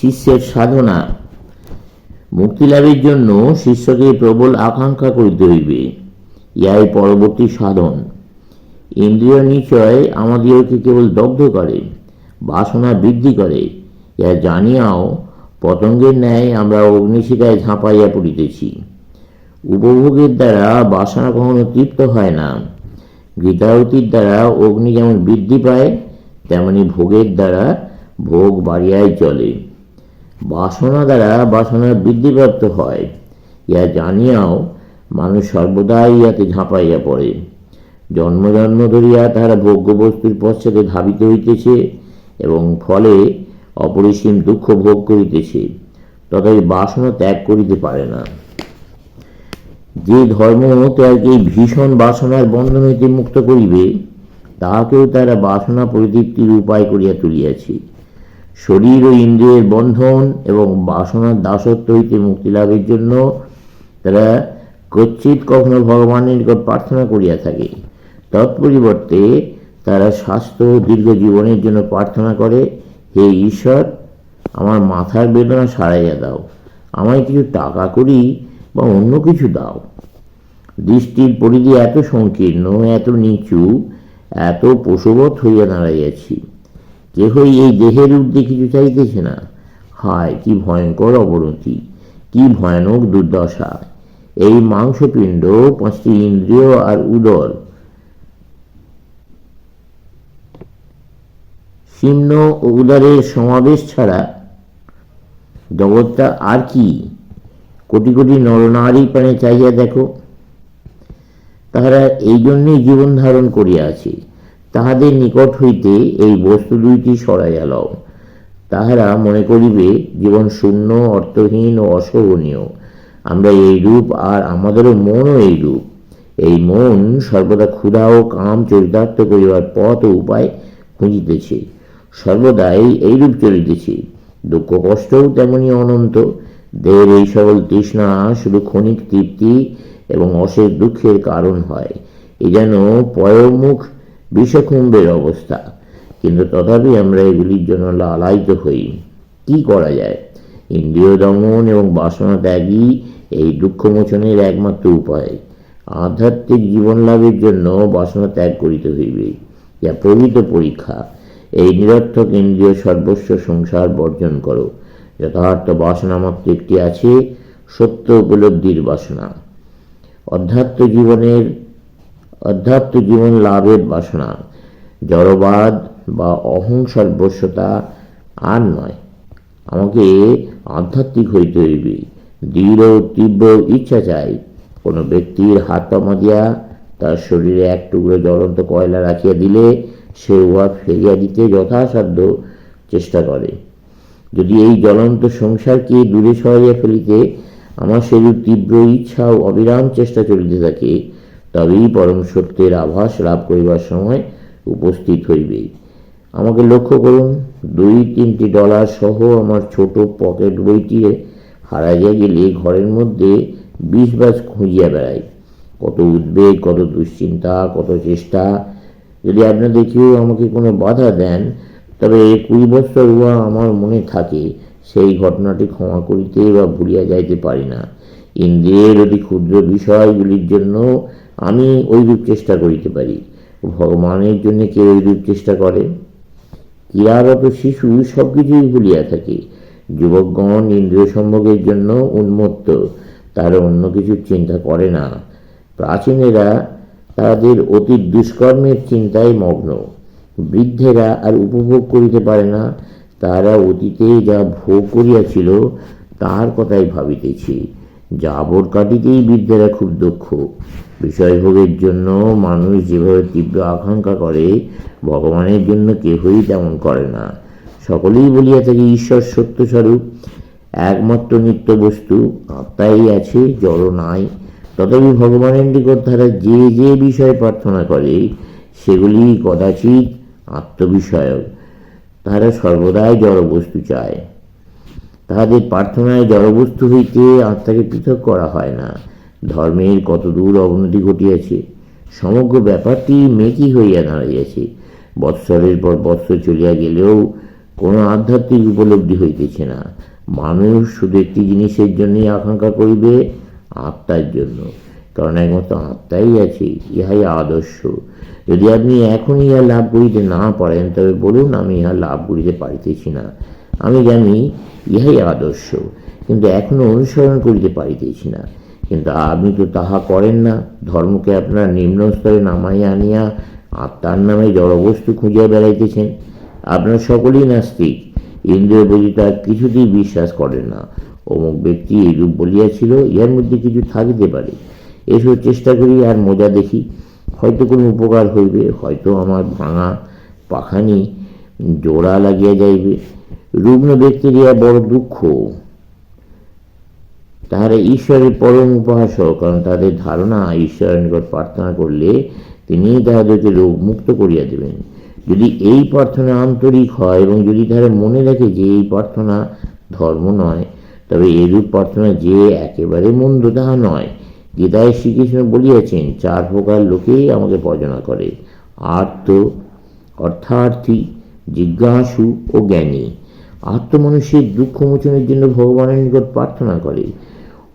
শিষ্যের সাধনা। মুক্তিলাভের জন্য শিষ্যকে প্রবল আকাঙ্ক্ষা করিতে হইবে। ইহাই পরবর্তী সাধন। ইন্দ্রিয় নিশ্চয় আমাদিগকে কেবল দগ্ধ করে, বাসনা বৃদ্ধি করে। ইহা জানিয়াও পতঙ্গের ন্যায় আমরা অগ্নিশিখায় ঝাঁপাইয়া পড়িতেছি। উপভোগের দ্বারা বাসনা কখনো তৃপ্ত হয় না। গীতারতির দ্বারা অগ্নি যেমন বৃদ্ধি পায়, তেমনি ভোগের দ্বারা ভোগ বাড়িয়াই চলে। বাসনা দ্বারা বাসনা বৃদ্ধিপ্রাপ্ত হয়। ইহা জানিয়াও মানুষ সর্বদাই ইহাতে ঝাঁপাইয়া পড়ে। জন্ম জন্ম ধরিয়া তাহারা ভোগ্য বস্তুর পশ্চাতে ধাবিত হইতেছে এবং ফলে অপরিসীম দুঃখ ভোগ করিতেছে, তথাপি বাসনা ত্যাগ করিতে পারে না। যে ধর্ম তাহাকে ভীষণ বাসনার বন্ধন হইতে মুক্ত করিবে, তাহাকেও তারা বাসনা পরিতৃপ্তির উপায় করিয়া তুলিয়াছে। শরীর ও ইন্দ্রিয়ের বন্ধন এবং বাসনার দাসত্ব হইতে মুক্তি লাভের জন্য তারা কচ্ছিত কখনো ভগবানের নিকট প্রার্থনা করিয়া থাকে। তৎপরিবর্তে তারা স্বাস্থ্য দীর্ঘ জীবনের জন্য প্রার্থনা করে, হে ঈশ্বর, আমার মাথার বেদনা সারাইয়া দাও। আমায় কিছু টাকা করি বা অন্য কিছু দাও। দৃষ্টির পরিধি এত সংকীর্ণ, এত নিচু, এত পশুবৎ হইয়া দাঁড়াইয়াছি। কেহই এই দেহের ঊর্ধ্বে কিছু চাইতেছে না। হায়, কি ভয়ঙ্কর অবনতি কি ভয়ানক দুর্দশা। এই মাংসপিণ্ড, পাঁচটি ইন্দ্রিয় আর উদর। শীর্ণ ও উদরের সমাবেশ ছাড়া জগৎটা আর কি? কোটি কোটি নরনারী প্রাণে চাইয়া দেখো। তাহারা এই জন্যই জীবন ধারণ করিয়াছে তাহাদের নিকট হইতে এই বস্তু দুইটি সরাইয়া লও। তাহারা মনে করিবে, জীবন শূন্য, অর্থহীন ও অসহনীয় আমরা এই রূপ আর আমাদেরও মনও এই রূপ। এই মন সর্বদা ক্ষুধা ও কাম চরিতার্থ করিবার পথ ও উপায় খুঁজিতেছে। সর্বদাই এইরূপ চলিতেছে। দুঃখ কষ্টও তেমনি অনন্ত। দেহের এই সকল তৃষ্ণা, শুধু ক্ষণিক তৃপ্তি এবং অশেষ দুঃখের কারণ হয়। এ যেন পয়োমুখ বিষকুম্ভের অবস্থা। কিন্তু তথাপি আমরা এগুলির জন্য লালায়িত হই। কি করা যায়? ইন্দ্রিয় দমন এবং বাসনা ত্যাগই এই দুঃখমোচনের একমাত্র উপায়। আধ্যাত্মিক জীবন লাভের জন্য বাসনা ত্যাগ করিতে হইবে, যা প্রকৃত পরীক্ষা। এই নিরর্থক ইন্দ্রিয় সর্বস্ব সংসার বর্জন করো। যথার্থ বাসনা মাত্র একটি আছে, সত্য উপলব্ধির বাসনা। অধ্যাত্ম জীবনের অধ্যাত্ম জীবন লাভের বাসনা। জড়বাদ বা অহং সর্বস্বতা আর নয়। আমাকে আধ্যাত্মিক হইতে হইবে। দৃঢ় তীব্র ইচ্ছা চাই। কোনো ব্যক্তির হাত পা মাদিয়া তার শরীরে এক টুকরো জ্বলন্ত কয়লা রাখিয়া দিলে সে উহা ফেরিয়া দিতে যথাসাধ্য চেষ্টা করে। যদি এই জ্বলন্ত সংসারকে দূরে সরাইয়া ফেলিতে আমার সেরূপ তীব্র ইচ্ছা ও অবিরাম চেষ্টা চলিতে থাকে তবেই পরম সত্যের আভাস লাভ করিবার সময় উপস্থিত হইবে। আমাকে লক্ষ্য করুন, দুই তিনটি ডলার সহ আমার ছোট পকেট বইটি হারাইয়া গেলে ঘরের মধ্যে বিষ বাস খুঁজিয়া বেড়াই কত উদ্বেগ, কত দুশ্চিন্তা, কত চেষ্টা। যদি আপনাদের কেউ আমাকে কোনো বাধা দেন, তবে কুড়ি বছর উহা আমার মনে থাকে, সেই ঘটনাটি ক্ষমা করিতে বা ভুলিয়া যাইতে পারি না। ইন্দ্রিয়ের অতি ক্ষুদ্র বিষয়গুলির জন্য আমি ওইরূপ চেষ্টা করিতে পারি। ভগবানের জন্য কে ওইরূপ চেষ্টা করে? ক্রীড়ারত শিশু সব কিছুই ভুলিয়া থাকে। যুবকগণ ইন্দ্রিয় সম্ভোগের জন্য উন্মত্ত, তারা অন্য কিছু চিন্তা করে না। প্রাচীনেরা তাদের অতীত দুষ্কর্মের চিন্তায় মগ্ন। বৃদ্ধেরা আর উপভোগ করিতে পারে না। তারা অতীতে যা ভোগ করিয়াছিল তাহার কথাই ভাবিতেছি। জাবর কাটিতেই বৃদ্ধেরা খুব দক্ষ। বিষয়ভোগের জন্য মানুষ যেভাবে তীব্র আকাঙ্ক্ষা করে, ভগবানের জন্য কেহই তেমন করে না। সকলেই বলিয়া থাকে ঈশ্বর সত্যস্বরূপ, একমাত্র নিত্য বস্তু আত্মাই আছে জড় নাই। তথাপি ভগবানের নিকট তারা যে যে বিষয় প্রার্থনা করে, সেগুলি কদাচিৎ আত্মবিষয়ক। তাহারা সর্বদাই জড়বস্তু চায়। তাহাদের প্রার্থনায় জড়বস্তু হইতে আত্মাকে পৃথক করা হয় না। ধর্মের কতদূর অবনতি ঘটিয়াছে, সমগ্র ব্যাপারটি মেকি হইয়া দাঁড়াইয়াছে। বৎসরের পর বৎসর চলিয়া গেলেও কোনো আধ্যাত্মিক উপলব্ধি হইতেছে না। মানুষ শুধু একটি জিনিসের জন্যই আকাঙ্ক্ষা করিবে, আত্মার জন্য। কারণ একমাত্র আত্মাই আছে, ইহাই আদর্শ। যদি আপনি এখন ইহা লাভ করিতে না পারেন, তবে বলুন আমি ইহা লাভ করিতে পারিতেছি না। আমি জানি ইহাই আদর্শ, কিন্তু এখনও অনুসরণ করিতে পারিতেছি না। কিন্তু আপনি তো তাহা করেন না। ধর্মকে আপনার নিম্ন স্তরে নামাইয়া আনিয়া আত্মার নামে জড়বস্তু খুঁজিয়া বেড়াইতেছেন। আপনার সকলেই নাস্তিক। ইন্দ্রিয় আর কিছুতেই বিশ্বাস করেন না। অমুক ব্যক্তি এইরূপ বলিয়াছিল, ইহার মধ্যে কিছু থাকিতে পারে। এসব চেষ্টা করি আর মজা দেখি। হয়তো কোনো উপকার হইবে, হয়তো আমার ভাঙা পাখানি জোড়া লাগিয়া যাইবে। রুগ্ন ব্যক্তির ইহা বড় দুঃখ। তাহারা ঈশ্বরের পরম উপাসক, কারণ তাদের ধারণা ঈশ্বরের নিকট প্রার্থনা করলে তিনি তাহাদেরকে রোগ মুক্ত করিয়া দেবেন। যদি এই প্রার্থনা আন্তরিক হয় এবং যদি তারা মনে রাখে যে এই প্রার্থনা ধর্ম নয়, তবে এরূপ প্রার্থনা যে একেবারে মন্দ তাহা নয়। গীতায় শ্রীকৃষ্ণ বলিয়াছেন, চার প্রকার লোকেই আমাকে ভজনা করে আর্ত অর্থার্থী, জিজ্ঞাসু ও জ্ঞানী। আত্ম মানুষের দুঃখ মোচনের জন্য ভগবানের নিকট প্রার্থনা করে।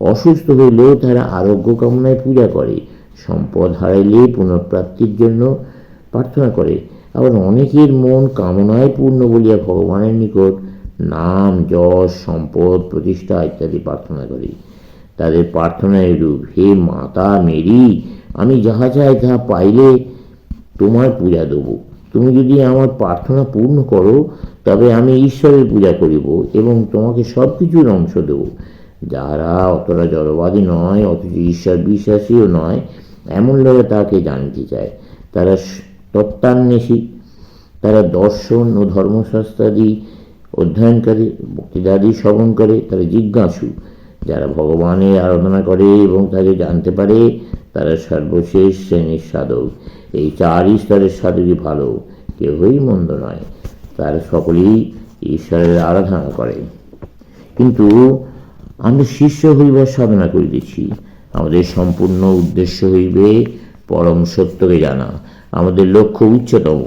অসুস্থ হইলেও তারা আরোগ্য কামনায় পূজা করে, সম্পদ হারাইলে পুনঃপ্রাপ্তির জন্য প্রার্থনা করে। আবার অনেকের মন কামনায় পূর্ণ বলিয়া ভগবানের নিকট নাম, যশ, সম্পদ, প্রতিষ্ঠা ইত্যাদি প্রার্থনা করে। তাদের প্রার্থনা এরূপ, হে মাতা, মেরি, আমি যাহা চাই তাহা পাইলে তোমার পূজা দেব। তুমি যদি আমার প্রার্থনা পূর্ণ করো, তবে আমি ঈশ্বরের পূজা করিব এবং তোমাকে সব কিছুর অংশ দেব। যারা অতটা জড়বাদী নয় অথচ ঈশ্বর বিশ্বাসীও নয়, এমন লোকে তাকে জানতে চায়। তারা তত্ত্বান্বেষী, তারা দর্শন ও ধর্মশাস্ত্রাদি অধ্যয়নকারী বক্তৃতাদি শ্রবণ করে, তারা জিজ্ঞাসু। যারা ভগবানের আরাধনা করে এবং তাকে জানতে পারে, তারা সর্বশেষ শ্রেণির সাধক। এই চারই স্তরের সাধকই ভালো কেউই মন্দ নয়। তারা সকলেই ঈশ্বরের আরাধনা করে। কিন্তু আমরা শিষ্য হইবার সাধনা করিতেছি। আমাদের সম্পূর্ণ উদ্দেশ্য হইবে পরম সত্যকে জানা। আমাদের লক্ষ্য উচ্চতম।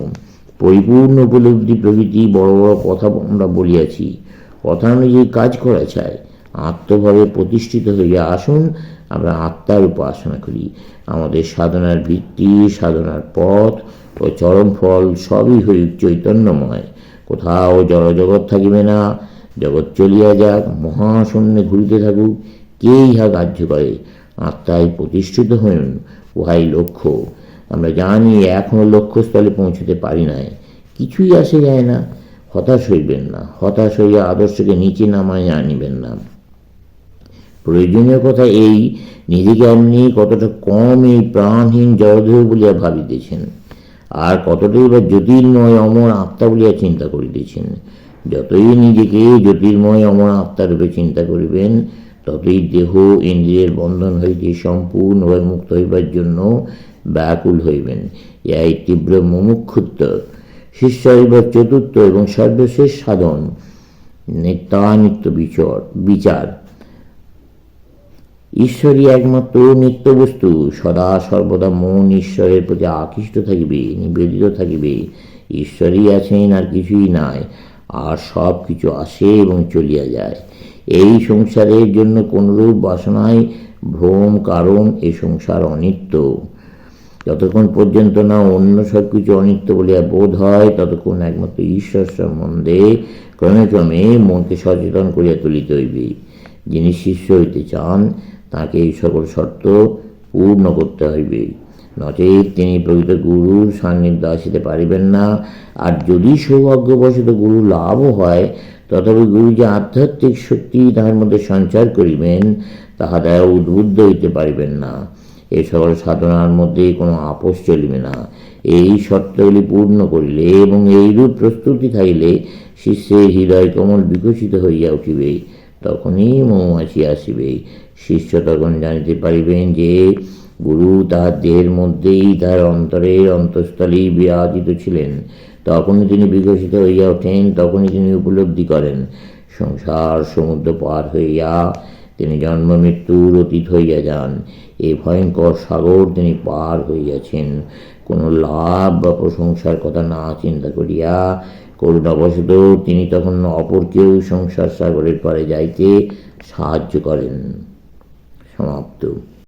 পরিপূর্ণ উপলব্ধি প্রভৃতি বড় বড় কথা আমরা বলিয়াছি। কথা অনুযায়ী কাজ করা চাই। আত্মভাবে প্রতিষ্ঠিত হইয়া আসুন, আমরা আত্মার উপাসনা করি। আমাদের সাধনার ভিত্তি, সাধনার পথ ও চরম ফল সবই হই চৈতন্যময়। কোথাও জড়জগৎ থাকিবে না। জগৎ চলিয়া যাক, মহাশূন্যে ঘুরিতে থাকুক কে ইহা গ্রাহ্য করে। আত্মায় প্রতিষ্ঠিত হইন, উহাই লক্ষ্য। আমরা জানি এখনও লক্ষ্যস্থলে পৌঁছতে পারি নাই। কিছুই আসে যায় না। হতাশ হইবেন না। হতাশ হইয়া আদর্শকে নিচে নামায় আনিবেন না। প্রয়োজনীয় কথা এই নিজেকে আপনি কতটা কম এই প্রাণহীন জড়দেহ বলিয়া ভাবিতেছেন। আর কতটাই বা জ্যোতির্ময় অমর আত্মা বলিয়া চিন্তা করিতেছেন। যতই নিজেকে জ্যোতির্ময় অমর আত্মারূপে চিন্তা করিবেন, ততই দেহ ইন্দ্রিয়ের বন্ধন হইতে সম্পূর্ণভাবে মুক্ত হইবার জন্য ব্যাকুল হইবেন। ইহাই তীব্র মুমুক্ষুত্ব শিষ্য হইবার চতুর্থ এবং সর্বশেষ সাধন নিত্যানিত্য বিচার বিচার। ঈশ্বরই একমাত্র নিত্য বস্তু। সদা সর্বদা মন ঈশ্বরের প্রতি আকৃষ্ট থাকিবে, নিবেদিত থাকিবে। ঈশ্বরই আছেন আর কিছুই নাই। আর সব কিছু আসে এবং চলিয়া যায়। এই সংসারের জন্য কোনরূপ বাসনায় ভ্রম, কারণ এ সংসার অনিত্য। যতক্ষণ পর্যন্ত না অন্য সব কিছু অনিত্য বলিয়া বোধ হয়, ততক্ষণ একমাত্র ঈশ্বর সম্বন্ধে ক্রমে ক্রমে মনকে সচেতন করিয়া তুলিতে হইবে। যিনি শিষ্য হইতে চান, তাকে এই সকল শর্ত পূর্ণ করতে হইবে। নচেত তিনি প্রকৃত গুরুর সান্নিধ্য আসিতে পারিবেন না। আর যদি সৌভাগ্যবশত গুরু লাভও হয়, তথাপি গুরু যে আধ্যাত্মিক শক্তি তাহার মধ্যে সঞ্চার করিবেন, তাহা দ্বারা উদ্বুদ্ধ হইতে পারিবেন না। এ সকল সাধনার মধ্যে কোনো আপোষ চলিবে না। এই শর্তগুলি পূর্ণ করিলে এবং এইরূপ প্রস্তুতি থাকিলে শিষ্যের হৃদয় কমল বিকশিত হইয়া উঠিবে, তখনই মৌমাছি আসিবে। শিষ্য তখন জানিতে পারিবেন যে গুরু তাহার দেহের মধ্যেই তাহার অন্তরের অন্তঃস্থলেই বিরাজিত ছিলেন। তখনই তিনি বিকশিত হইয়া ওঠেন, তখনই তিনি উপলব্ধি করেন। সংসার সমুদ্র পার হইয়া তিনি জন্ম, মৃত্যুর অতীত হইয়া যান। এই ভয়ঙ্কর সাগর তিনি পার হইয়াছেন। কোনো লাভ বা প্রশংসার কথা না চিন্তা করিয়া করুণাবশত তিনি তখন অপরকেও সংসার সাগরের পারে যাইতে সাহায্য করেন। সমাপ্ত।